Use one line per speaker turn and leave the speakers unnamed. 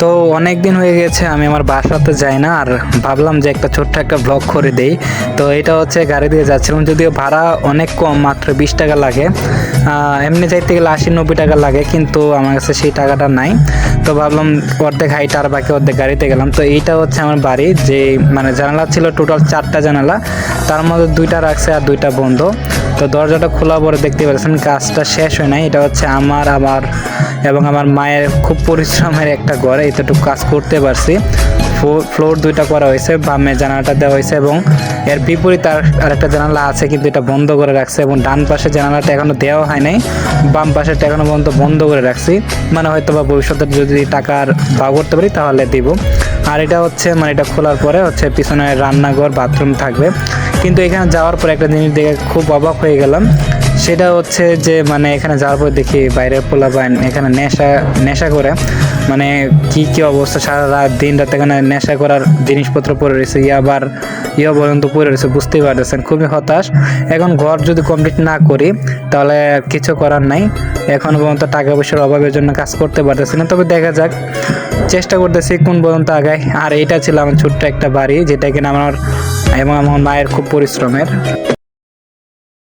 তো অনেক দিন হয়ে গেছে, আমি আমার বাসাতে যাই না, আর ভাবলাম যে একটা ছোট্ট একটা ব্লগ করে দেই। তো এটা হচ্ছে গাড়ি দিয়ে যাচ্ছিলাম, যদিও ভাড়া অনেক কম, মাত্র বিশ টাকা লাগে। এমনি যাইতে গেলে আশি নব্বই টাকা লাগে, কিন্তু আমার কাছে সেই টাকাটা নাই। তো ভাবলাম অর্ধেক হাইট আর বাকি অর্ধেক গাড়িতে গেলাম। তো এইটা হচ্ছে আমার বাড়ি, যে মানে জানালা ছিল টোটাল চারটা জানালা, তার মধ্যে দুইটা রাখছে আর দুইটা বন্ধ। তো দরজাটা খোলা পরে দেখতে পাচ্ছেন কাজটা শেষ হয় নাই। এটা হচ্ছে আমার আমার এবং আমার মায়ের খুব পরিশ্রমের একটা ঘরে এতটুকু কাজ করতে পারছি। ফ্লোর দুইটা করা হয়েছে, বামে জানালাটা দেওয়া হয়েছে এবং এর বিপরীত আর আরেকটা জানালা আছে, কিন্তু এটা বন্ধ করে রাখছে এবং ডান পাশে জানালাটা এখনও দেওয়া হয় নাই। বাম পাশেরটা এখনও পর্যন্ত বন্ধ করে রাখছি। মানে হয়তো বা ভবিষ্যতে যদি টাকার বা করতে পারি, তাহলে দিব। আর এটা হচ্ছে মানে এটা খোলার পরে হচ্ছে পিছনে রান্নাঘর, বাথরুম থাকবে। কিন্তু এখানে যাওয়ার পরে একটা জিনিস দেখে খুব অবাক হয়ে গেলাম। সেটা হচ্ছে যে মানে এখানে যাওয়ার পর দেখি বাইরের পোলা বাইন এখানে নেশা নেশা করে। মানে কি কি অবস্থা? সারা রাত দিন রাত এখানে নেশা করার জিনিসপত্র পরে রয়েছে। ইয়ে আবার ইয়ে পর্যন্ত পড়ে রয়েছে, বুঝতেই পারতেছেন, খুবই হতাশ। এখন ঘর যদি কমপ্লিট না করি, তাহলে কিছু করার নাই। এখন পর্যন্ত টাকা পয়সার অভাবের জন্য কাজ করতে পারতেছি না। তবে দেখা যাক, চেষ্টা করতেছি কোন পর্যন্ত আগায়। আর এটা ছিল আমার ছোট্ট একটা বাড়ি, যেটা কিনা আমার, এবং আমার মায়ের খুব পরিশ্রমের।